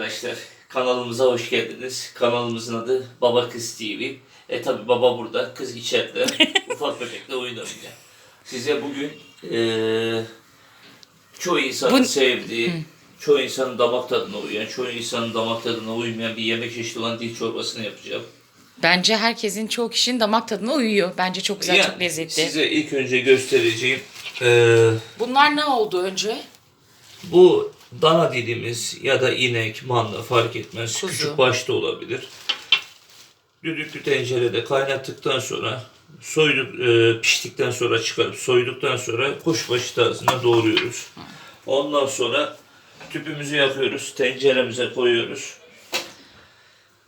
Arkadaşlar kanalımıza hoş geldiniz. Kanalımızın adı Baba Kız TV. E tabi baba burada, kız içeride. Ufak bebekle oyun oynayacak. Size bugün eee çoğu insanın Bu- sevdiği, çoğu insanın damak tadına uyan, çoğu insanın damak tadına uymayan bir yemek çeşidi olan dil çorbasını yapacağım. Bence herkesin çoğu kişinin damak tadına uyuyor. Bence çok güzel, Yani çok lezzetli. Size ilk önce göstereceğim eee, Bunlar ne oldu önce? Bu dana dilimiz ya da inek, manda fark etmez. Kuzu. Küçük başta olabilir. Düdüklü tencerede kaynattıktan sonra soyduk, e, piştikten sonra çıkarıp soyduktan sonra kuşbaşı tarzına doğruyoruz. Ondan sonra tüpümüzü yakıyoruz. Tenceremize koyuyoruz.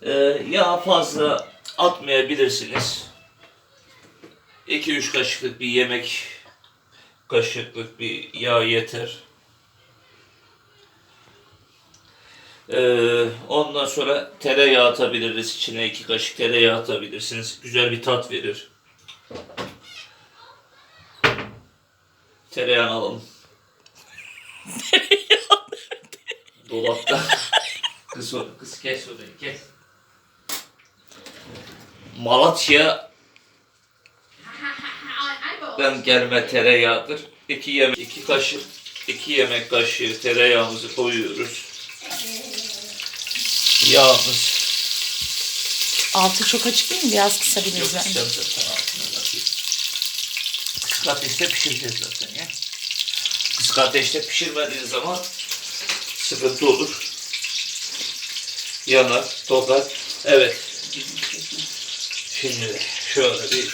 E, yağ fazla atmayabilirsiniz. 2-3 kaşıklık bir yemek kaşıklık bir yağ yeter. Ee, ondan sonra tereyağı atabiliriz. İçine iki kaşık tereyağı atabilirsiniz. Güzel bir tat verir. Tereyağını alalım. Dolapta. kız kız kes orayı kes. Malatya'dan gelme tereyağıdır. İki yemek, iki kaşık, iki yemek kaşığı tereyağımızı koyuyoruz. Yağımız Altı çok açık değil mi? Biraz kısabiliriz Yok bence. sen zaten altına bakayım. Kısık ateşte pişireceğiz zaten ya. Kısık ateşte pişirmediğin zaman sıkıntı olur. Yanar, tokar. Evet. Şimdi şöyle bir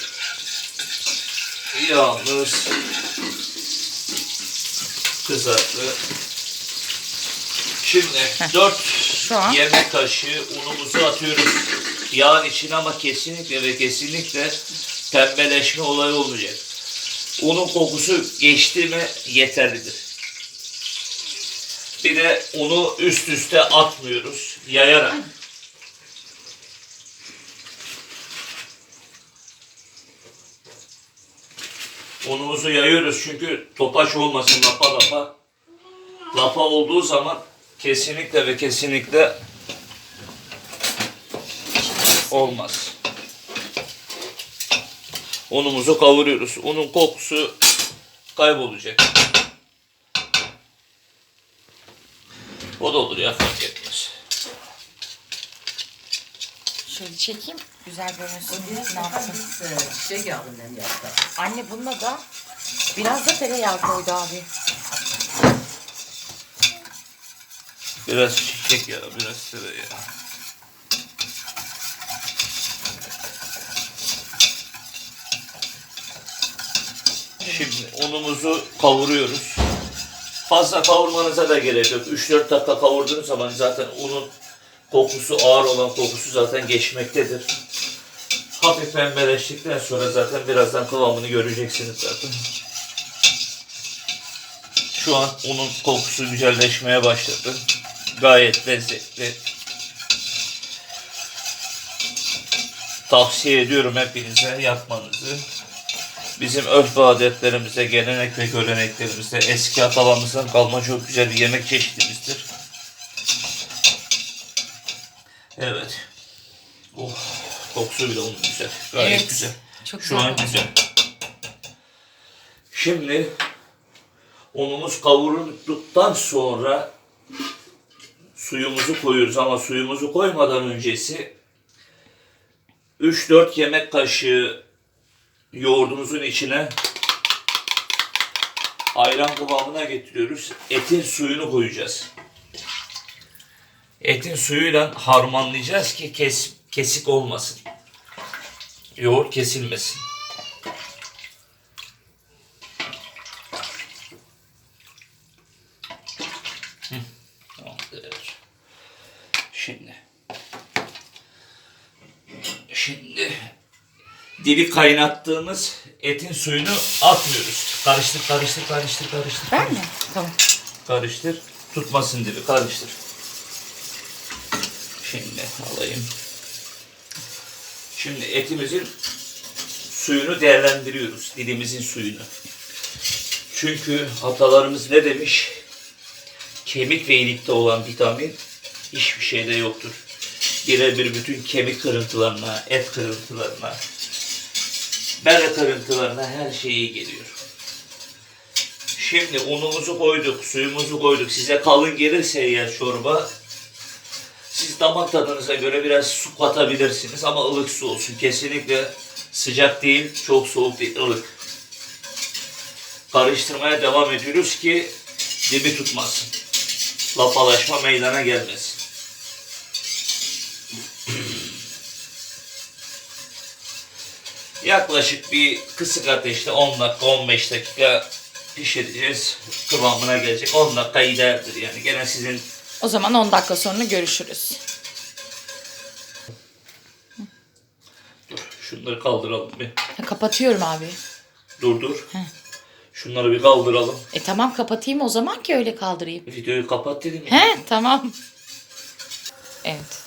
yağımız kızarttı. Şimdi 4 Şu an. yemek kaşığı unumuzu atıyoruz yağın içine ama kesinlikle ve kesinlikle pembeleşme olayı olmayacak. Unun kokusu geçti mi yeterlidir. Bir de unu üst üste atmıyoruz. Yayarak. Unumuzu yayıyoruz çünkü topaç olmasın lapa lapa. Lapa olduğu zaman kesinlikle ve kesinlikle olmaz. Unumuzu kavuruyoruz. Unun kokusu kaybolacak. O da olur ya fark etmez. Şöyle çekeyim. Güzel görünsün. Ne yapsın? Çiçek yağından yaptı. Anne bununla da biraz da tereyağı koydu abi. Biraz çiçek yağı, biraz tereyağı. Şimdi unumuzu kavuruyoruz. Fazla kavurmanıza da gerek yok. 3-4 dakika kavurduğunuz zaman zaten unun kokusu ağır olan kokusu zaten geçmektedir. Hafif pembeleştikten sonra zaten birazdan kıvamını göreceksiniz zaten. Şu an unun kokusu güzelleşmeye başladı. Gayet lezzetli. Tavsiye ediyorum hepinize yapmanızı. Bizim örf ve adetlerimize, gelenek ve göreneklerimizde eski atalarımızdan kalma çok güzel bir yemek çeşidimizdir. Evet. Oh, kokusu bile onun güzel. Gayet Evet, güzel. çok Şu güzel an kokusu. güzel. Şimdi unumuz kavrulduktan sonra suyumuzu koyuyoruz ama suyumuzu koymadan öncesi 3-4 yemek kaşığı yoğurdumuzun içine ayran kıvamına getiriyoruz. Etin suyunu koyacağız. Etin suyuyla harmanlayacağız ki kes, kesik olmasın. Yoğurt kesilmesin. Tamamdır. Şimdi. Şimdi dili kaynattığımız etin suyunu atmıyoruz. Karıştır, karıştır, karıştır, karıştır. Ben mi? Tamam. Karıştır. Tutmasın dibi. Karıştır. Şimdi alayım. Şimdi etimizin suyunu değerlendiriyoruz. Dilimizin suyunu. Çünkü atalarımız ne demiş? Kemik ve ilikte olan vitamin hiçbir şeyde yoktur. Birebir bütün kemik kırıntılarına, et kırıntılarına, bere kırıntılarına her şeyi geliyor. Şimdi unumuzu koyduk, suyumuzu koyduk. Size kalın gelirse eğer çorba, siz damak tadınıza göre biraz su katabilirsiniz ama ılık su olsun. Kesinlikle sıcak değil, çok soğuk değil, ılık. Karıştırmaya devam ediyoruz ki dibi tutmasın. Lapalaşma meydana gelmesin. Yaklaşık bir kısık ateşte 10 dakika 15 dakika pişireceğiz. Kıvamına gelecek. 10 dakika idealdir yani. Gene sizin O zaman 10 dakika sonra görüşürüz. dur şunları kaldıralım bir. Ha, kapatıyorum abi. Dur dur. Şunları bir kaldıralım. E tamam kapatayım o zaman ki öyle kaldırayım. Videoyu kapat dedim ya. He tamam. Evet.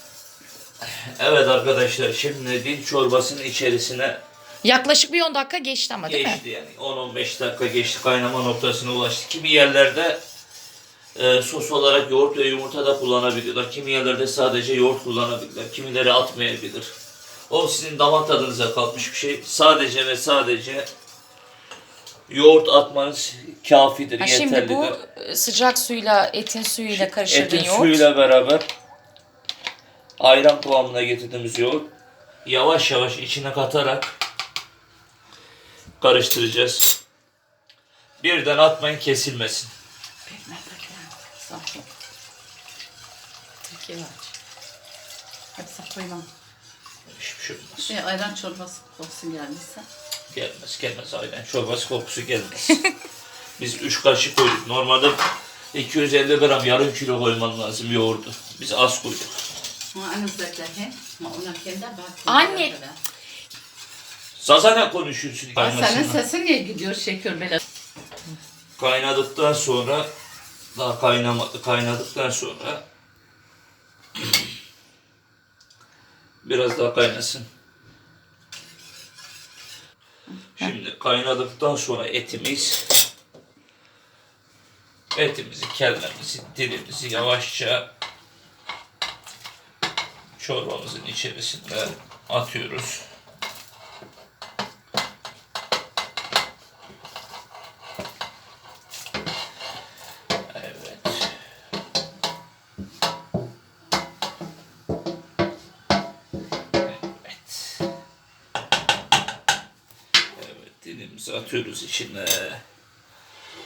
Evet arkadaşlar şimdi dil çorbasının içerisine Yaklaşık bir 10 dakika geçti ama değil mi? geçti yani 10-15 dakika geçti kaynama noktasına ulaştı. Kimi yerlerde e, sos olarak yoğurt ve yumurta da kullanabiliyorlar. Kimi yerlerde sadece yoğurt kullanabilirler. Kimileri atmayabilir. O sizin damak tadınıza kalmış bir şey. Sadece ve sadece yoğurt atmanız kafidir, Ha, yeterlidir. şimdi bu e, sıcak suyla etin suyuyla karıştırdığın Etin yoğurt. suyuyla beraber ayran kıvamına getirdiğimiz yoğurt yavaş yavaş içine katarak karıştıracağız. Birden atmayın kesilmesin. Türkiye aç. Hadi koymam. Hiçbir şey olmaz. Bir ayran çorbası kokusu gelmişse. Gelmez gelmez ayran çorbası kokusu gelmez. Biz 3 kaşık koyduk. Normalde 250 gram yarım kilo koyman lazım yoğurdu. Biz az koyduk. Ama önümüzdeki. Ama ona kendi bak. Anne. Zaza ne konuşuyorsun? Senin Kaynasın. sesin niye gidiyor şeker böyle? Kaynadıktan sonra daha kaynamadı. Kaynadıktan sonra biraz daha kaynasın. Şimdi kaynadıktan sonra etimiz etimizi, kellemizi, dilimizi yavaşça çorbamızın içerisinde atıyoruz. Atıyoruz içine.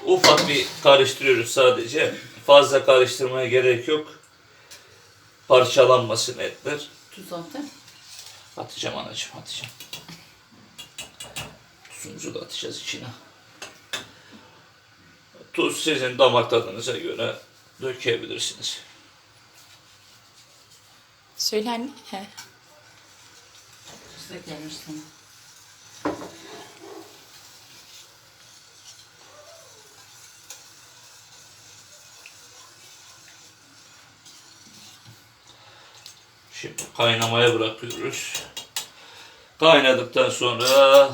Ufak bir karıştırıyoruz sadece. Fazla karıştırmaya gerek yok. Parçalanmasın etler. Tuz attı. Atacağım anacığım, atacağım. Tuzumuzu da atacağız içine. Tuz sizin damak tadınıza göre dökebilirsiniz. Söyle anne. He. Da gelmiş sana. Şimdi kaynamaya bırakıyoruz. Kaynadıktan sonra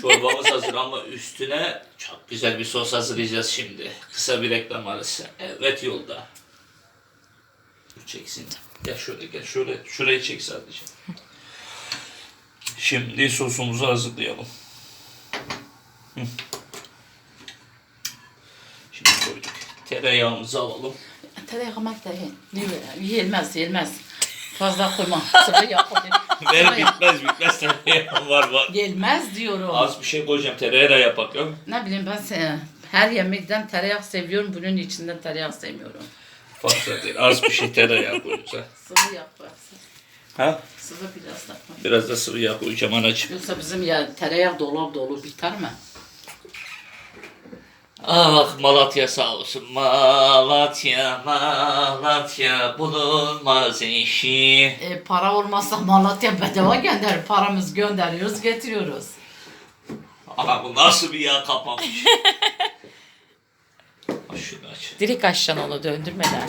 çorbamız hazır ama üstüne çok güzel bir sos hazırlayacağız şimdi. Kısa bir reklam arası. Evet yolda. Çeksin. Gel şöyle gel şöyle şurayı çek sadece. Şimdi sosumuzu hazırlayalım. Şimdi koyduk. Tereyağımızı alalım. Tereyağı mak da ye. Yenmez, yenmez. Fazla koyma. Yağ koy. Ver bitmez bitmez tereyağım var var. Gelmez diyorum. Az bir şey koyacağım. Tereyağı yapak yok. Ne bileyim ben se- her yemekten tereyağı seviyorum. Bunun içinden tereyağı sevmiyorum. Fazla değil. Az bir şey tereyağı koyacağım. Sıvı yağ koyarsın. Ha? Sıvı biraz da koy. Biraz da sıvı yağ koyacağım anacığım. Yoksa bizim ya tereyağı dolap dolu biter mi? Ah Malatya sağ olsun. Malatya, Malatya bulunmaz eşi. E, para olmazsa Malatya bedava gönder. Paramız gönderiyoruz, getiriyoruz. Ama bu nasıl bir yağ kapamış. Aç Şunu aç. Direkt açacaksın onu döndürmeden.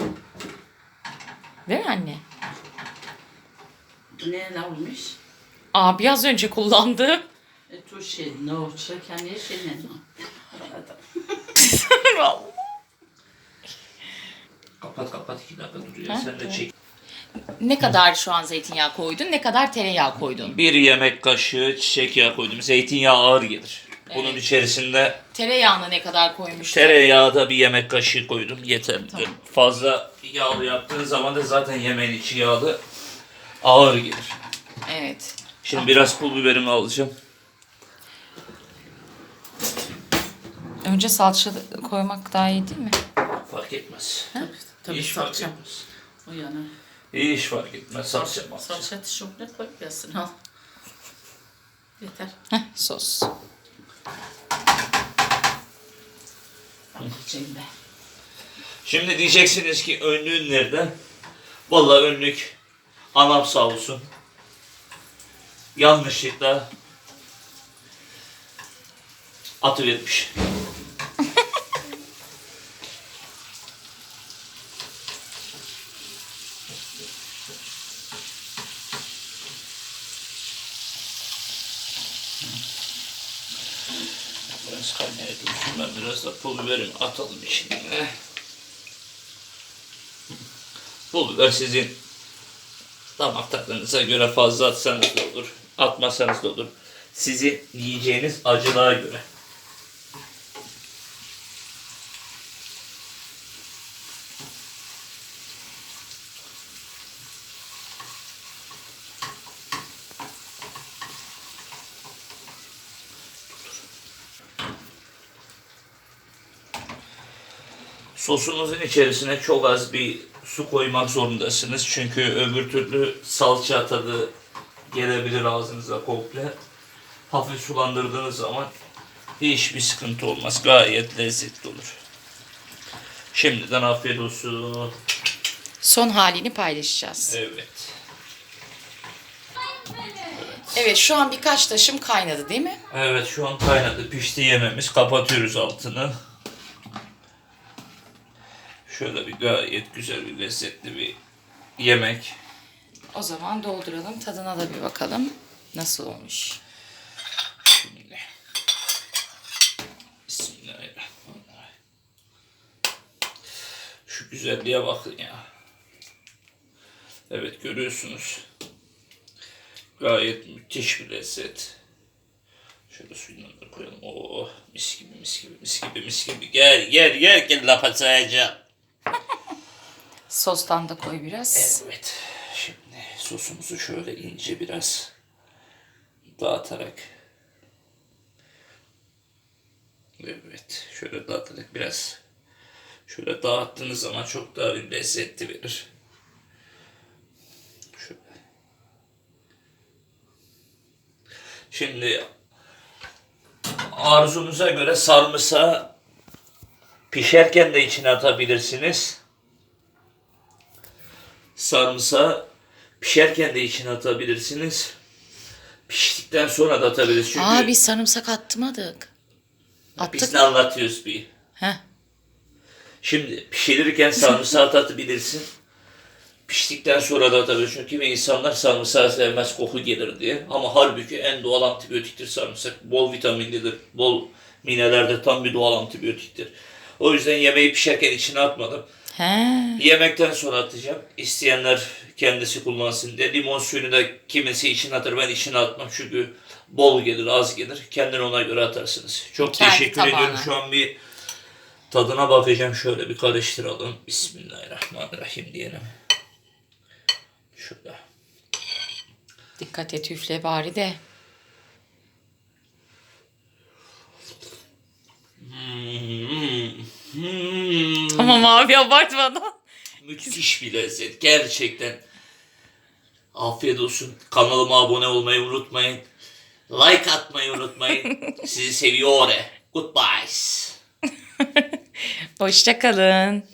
Değil mi anne? Ne ne olmuş? Abi az önce kullandı. E, tu şey, no, çeken ne şey ne? Kapat kapat iki dakika duruyor. Ha, Sen de çek. Ne kadar şu an zeytinyağı koydun? Ne kadar tereyağı koydun? Bir yemek kaşığı çiçek yağı koydum. Zeytinyağı ağır gelir. Bunun Evet. içerisinde Tereyağını ne kadar koymuştun? tereyağı da bir yemek kaşığı koydum. Yeter. Tamam. Fazla yağlı yaptığın zaman da zaten yemeğin içi yağlı. Ağır gelir. evet. Şimdi biraz pul biberimi alacağım. Önce salça koymak daha iyi değil mi? Fark etmez. Tabii, tabii Hiç fark salça. etmez. O yana. Hiç fark etmez. Salça mı? Salça çok ne koyup yesin al. Yeter. Heh, sos. Ben. Şimdi diyeceksiniz ki önlüğün nerede? Vallahi önlük anam sağ olsun. Yanlışlıkla atıvermiş. Biraz kaynaya dursun. Ben biraz da pul biberimi atalım içine. Pul biber sizin damak tadınıza göre fazla atsanız da olur. Atmasanız da olur. Sizin yiyeceğiniz acılığa göre. Sosunuzun içerisine çok az bir su koymak zorundasınız. Çünkü öbür türlü salça tadı gelebilir ağzınıza komple. Hafif sulandırdığınız zaman hiçbir sıkıntı olmaz. Gayet lezzetli olur. Şimdiden afiyet olsun. Son halini paylaşacağız. Evet. Evet şu an birkaç taşım kaynadı değil mi? Evet şu an kaynadı. Pişti yememiz. Kapatıyoruz altını. Şöyle bir gayet güzel bir lezzetli bir yemek. O zaman dolduralım tadına da bir bakalım. Nasıl olmuş? Şimdi. Bismillahirrahmanirrahim. Şu güzelliğe bakın ya. Evet görüyorsunuz. Gayet müthiş bir lezzet. Şöyle suyundan da koyalım. Oh mis gibi mis gibi mis gibi mis gibi. Gel gel gel gel laf atacağım. Sostan da koy biraz. Evet. Şimdi sosumuzu şöyle ince biraz dağıtarak Evet. Şöyle dağıtarak biraz şöyle dağıttığınız zaman çok daha bir lezzetli verir. Şöyle. Şimdi arzunuza göre sarımsağı pişerken de içine atabilirsiniz sarımsağı pişerken de içine atabilirsiniz. Piştikten sonra da atabilirsiniz. Çünkü Aa biz sarımsak attırmadık. biz Attık ne mı? anlatıyoruz bir. Heh. Şimdi pişirirken sarımsağı atabilirsin. Piştikten sonra da atabilirsin. Çünkü kimi insanlar sarımsağı sevmez koku gelir diye. Ama halbuki en doğal antibiyotiktir sarımsak. Bol vitaminlidir. Bol mineralde tam bir doğal antibiyotiktir. O yüzden yemeği pişerken içine atmadım. He. Yemekten sonra atacağım. İsteyenler kendisi kullansın diye. Limon suyunu da kimisi içine atar. Ben içine atmam çünkü bol gelir, az gelir. Kendin ona göre atarsınız. Çok Kendi teşekkür tabağına. ediyorum. Şu an bir tadına bakacağım. Şöyle bir karıştıralım. Bismillahirrahmanirrahim diyelim. Şöyle. Dikkat et üfle bari de. Abi abartmadan. Müthiş bir lezzet. Gerçekten. Afiyet olsun. Kanalıma abone olmayı unutmayın. Like atmayı unutmayın. Sizi seviyorum. Goodbye. Hoşça kalın.